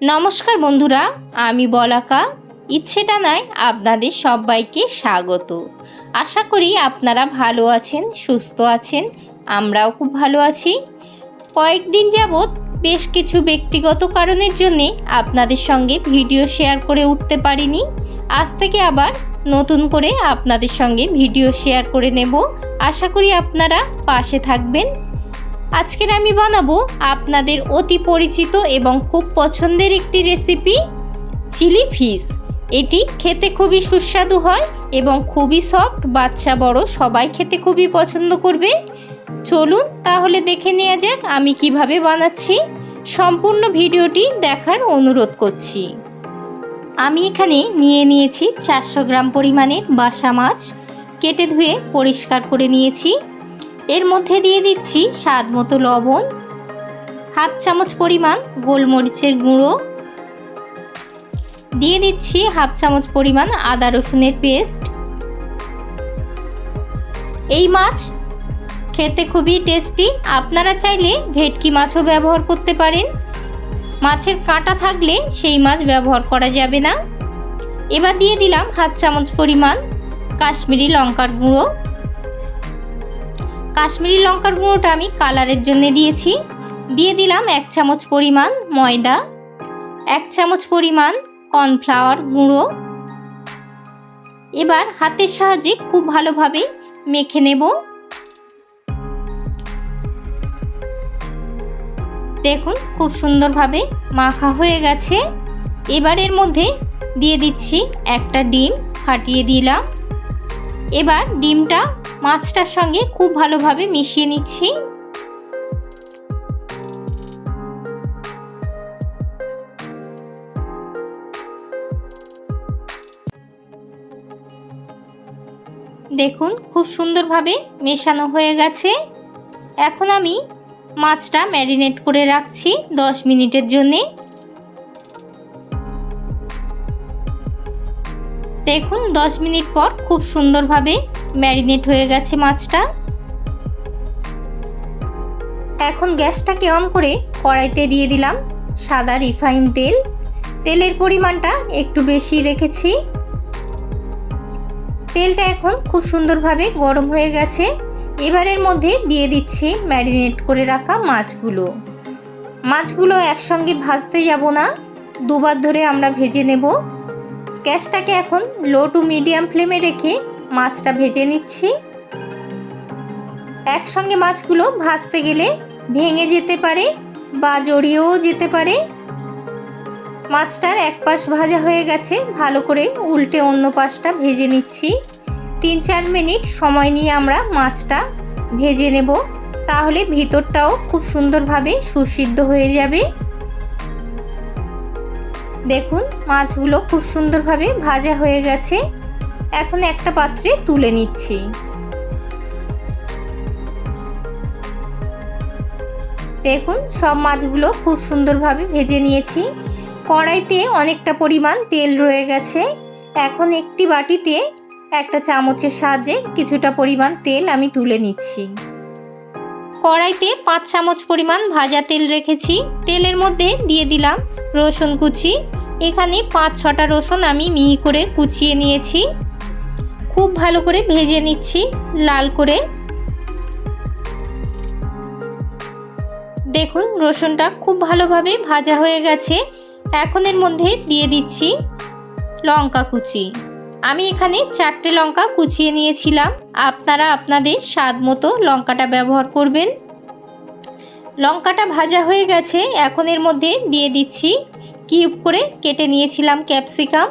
নমস্কার বন্ধুরা, আমি বলাকা। ইচ্ছেটা নয় আপনাদের সবাইকে স্বাগত। আশা করি আপনারা ভালো আছেন, সুস্থ আছেন, আমরাও খুব ভালো আছি। কয়েকদিন যাবৎ বেশ কিছু ব্যক্তিগত কারণের জন্যে আপনাদের সঙ্গে ভিডিও শেয়ার করে উঠতে পারিনি। আজ থেকে আবার নতুন করে আপনাদের সঙ্গে ভিডিও শেয়ার করে নেব। আশা করি আপনারা পাশে থাকবেন। আজকের আমি বানাবো আপনাদের অতি পরিচিত এবং খুব পছন্দের একটি রেসিপি চিলি ফিশ এটি খেতে খুবই সুস্বাদু হয় এবং খুবই সফট বাচ্চা বড় সবাই খেতে খুবই পছন্দ করবে। চলুন তাহলে দেখে নেওয়া যাক আমি কীভাবে বানাচ্ছি। সম্পূর্ণ ভিডিওটি দেখার অনুরোধ করছি। আমি এখানে নিয়ে নিয়েছি চারশো গ্রাম পরিমাণের বাসা মাছ। কেটে ধুয়ে পরিষ্কার করে নিয়েছি। এর মধ্যে দিয়ে দিচ্ছি স্বাদ মতো লবণ, হাফ চামচ পরিমাণ গোলমরিচের গুঁড়ো, দিয়ে দিচ্ছি হাফ চামচ পরিমাণ আদা রসুনের পেস্ট। এই মাছ খেতে খুবই টেস্টি। আপনারা চাইলে ভেটকি মাছও ব্যবহার করতে পারেন। মাছের কাঁটা থাকলে সেই মাছ ব্যবহার করা যাবে না। এবার দিয়ে দিলাম হাফ চামচ পরিমাণ কাশ্মীরি লঙ্কার গুঁড়ো। কাশ্মীরি লঙ্কার গুঁড়োটা আমি কালারের জন্য দিয়েছি। দিয়ে দিলাম এক চামচ পরিমাণ ময়দা, এক চামচ পরিমাণ কর্নফ্লাওয়ার গুঁড়ো। এবার হাতের সাহায্যে খুব ভালোভাবে মেখে নেব। দেখুন, খুব সুন্দরভাবে মাখা হয়ে গেছে। এবার এর মধ্যে দিয়ে দিচ্ছি একটা ডিম, ফাটিয়ে দিলাম। এবার ডিমটা মাছটার সঙ্গে খুব ভালোভাবে মিশিয়ে নিচ্ছি। দেখুন, খুব সুন্দরভাবে মেশানো হয়ে গেছে। এখন আমি মাছটা ম্যারিনেট করে রাখছি দশ মিনিটের জন্যে। দেখুন, দশ মিনিট পর খুব সুন্দরভাবে ম্যারিনেট হয়ে গেছে মাছটা। এখন গ্যাসটাকে অন করে কড়াইতে দিয়ে দিলাম সাদা রিফাইন তেল। তেলের পরিমাণটা একটু বেশি রেখেছি। তেলটা এখন খুব সুন্দরভাবে গরম হয়ে গেছে। এবারের মধ্যে দিয়ে দিচ্ছি ম্যারিনেট করে রাখা মাছগুলো। মাছগুলো একসঙ্গে ভাজতে যাব না, দুবার ধরে আমরা ভেজে নেব। গ্যাসটাকে এখন লো টু মিডিয়াম ফ্লেমে রেখে মাছটা ভেজে নিচ্ছি। একসঙ্গে মাছগুলো ভাজতে গেলে ভেঙে যেতে পারে বা জড়িয়েও যেতে পারে। মাছটার এক পাশ ভাজা হয়ে গেছে, ভালো করে উল্টে অন্য পাশটা ভেজে নিচ্ছি। তিন চার মিনিট সময় নিয়ে আমরা মাছটা ভেজে নেব, তাহলে ভিতরটাও খুব সুন্দরভাবে সুসিদ্ধ হয়ে যাবে। দেখুন, মাছগুলো খুব সুন্দরভাবে ভাজা হয়ে গেছে। এখন একটা পাত্রে তুলে নিচ্ছি। দেখুন, সব মাছগুলো খুব সুন্দরভাবে ভেজে নিয়েছি। কড়াইতে অনেকটা পরিমাণ তেল রয়ে গেছে। এখন একটি বাটিতে একটা চামচের সাহায্যে কিছুটা পরিমাণ তেল আমি তুলে নিচ্ছি। কড়াইতে পাঁচ চামচ পরিমাণ ভাজা তেল রেখেছি। তেলের মধ্যে দিয়ে দিলাম রসুন কুচি। এখানে পাঁচ ছটা রসুন আমি মিহি করে কুচিয়ে নিয়েছি। খুব ভালো করে ভেজে নিচ্ছি, লাল করে। দেখুন, রসুনটা খুব ভালোভাবে ভাজা হয়ে গেছে। এখন এর মধ্যে দিয়ে দিচ্ছি লঙ্কা কুচি। আমি এখানে চারটে লঙ্কা কুচিয়ে নিয়েছিলাম। আপনারা আপনাদের স্বাদ মতো লঙ্কাটা ব্যবহার করবেন। লঙ্কাটা ভাজা হয়ে গেছে। এখন এর মধ্যে দিয়ে দিচ্ছি কিউব করে কেটে নিয়েছিলাম ক্যাপসিকাম।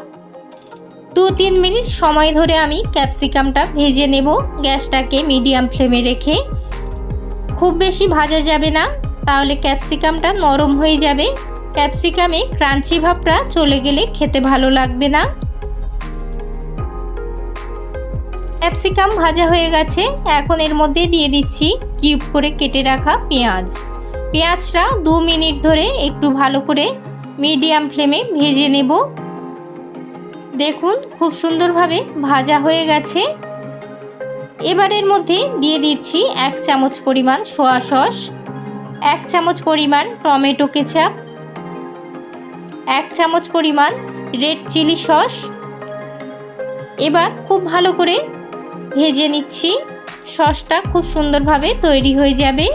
দু তিন মিনিট সময় ধরে আমি ক্যাপসিকামটা ভেজে নেব। গ্যাসটাকে মিডিয়াম ফ্লেমে রেখে। খুব বেশি ভাজা যাবে না, তাহলে ক্যাপসিকামটা নরম হয়ে যাবে। ক্যাপসিকামে ক্রাঞ্চি ভাবটা চলে গেলে খেতে ভালো লাগবে না। ক্যাপসিকাম ভাজা হয়ে গেছে, এখন এর মধ্যে দিয়ে দিচ্ছি কিউব করে কেটে রাখা পেঁয়াজ। পেঁয়াজটা দু মিনিট ধরে একটু ভালো করে মিডিয়াম ফ্লেমে ভেজে নেব। দেখুন, খুব সুন্দরভাবে ভাজা হয়ে গেছে। এবারের মধ্যে দিয়ে দিচ্ছি এক চামচ পরিমাণ সোয়া সস, এক চামচ পরিমাণ টমেটো কেচাপ, এক চামচ পরিমাণ রেড চিলি সস। এবার খুব ভালো করে ভেজে নিচ্ছি। সসটা খুব সুন্দরভাবে তৈরি হয়ে যাবে।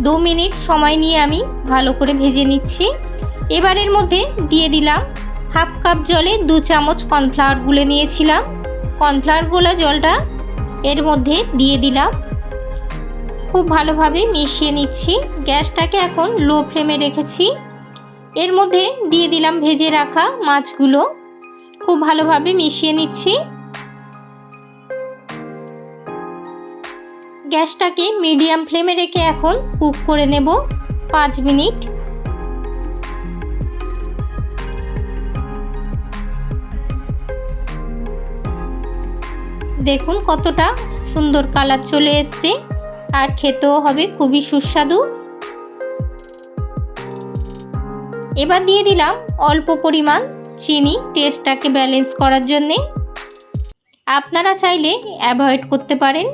দু মিনিট সময় নিয়ে আমি ভালো করে ভেজে নিচ্ছি। এবারের মধ্যে দিয়ে দিলাম হাফ কাপ জলে দু চামচ কর্নফ্লাওয়ার গুলে নিয়েছিলাম। কর্নফ্লাওয়ার গোলা জলটা এর মধ্যে দিয়ে দিলাম। খুব ভালোভাবে মিশিয়ে নিচ্ছি। গ্যাসটাকে এখন লো ফ্লেমে রেখেছি। এর মধ্যে দিয়ে দিলাম ভেজে রাখা মাছগুলো। খুব ভালোভাবে মিশিয়ে নিচ্ছি। গ্যাসটাকে মিডিয়াম ফ্লেমে রেখে এখন কুক করে নেব পাঁচ মিনিট। দেখুন কতটা সুন্দর কালার চলে এসছে, আর খেতেও হবে খুবই সুস্বাদু। এবার দিয়ে দিলাম অল্প পরিমাণ চিনি টেস্টটাকে ব্যালেন্স করার জন্যে। আপনারা চাইলে অ্যাভয়েড করতে পারেন।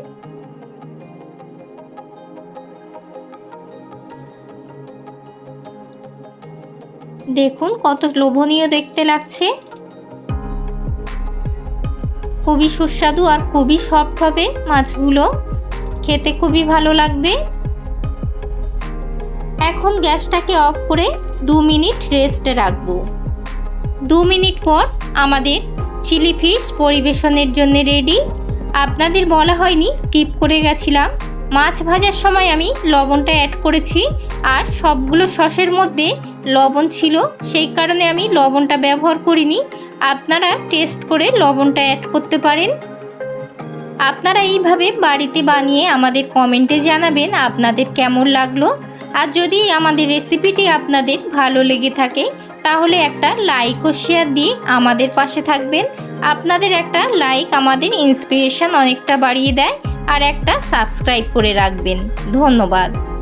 দেখুন কত লোভনীয় দেখতে লাগছে। খুবই সুস্বাদু আর খুবই সফট হবে মাছগুলো। খেতে খুবই ভালো লাগবে। এখন গ্যাসটাকে অফ করে দু মিনিট রেস্টে রাখব। দু মিনিট পর আমাদের চিলি ফিশ পরিবেশনের জন্য রেডি আপনাদের বলা হয়নি স্কিপ করে গেছিলাম। মাছ ভাজার সময় আমি লবণটা অ্যাড করেছি আর সবগুলো সসের মধ্যে লবণ ছিল, সেই কারণে আমি লবণটা ব্যবহার করিনি। আপনারা টেস্ট করে লবণটা অ্যাড করতে পারেন। আপনারা এইভাবে বাড়িতে বানিয়ে আমাদের কমেন্টে জানাবেন আপনাদের কেমন লাগল। আর যদি আমাদের রেসিপিটি আপনাদের ভালো লেগে থাকে, তাহলে একটা লাইক ও শেয়ার দিয়ে আমাদের পাশে থাকবেন। আপনাদের একটা লাইক আমাদের ইন্সপিরেশন অনেকটা বাড়িয়ে দেয়, আর একটা সাবস্ক্রাইব করে রাখবেন। ধন্যবাদ।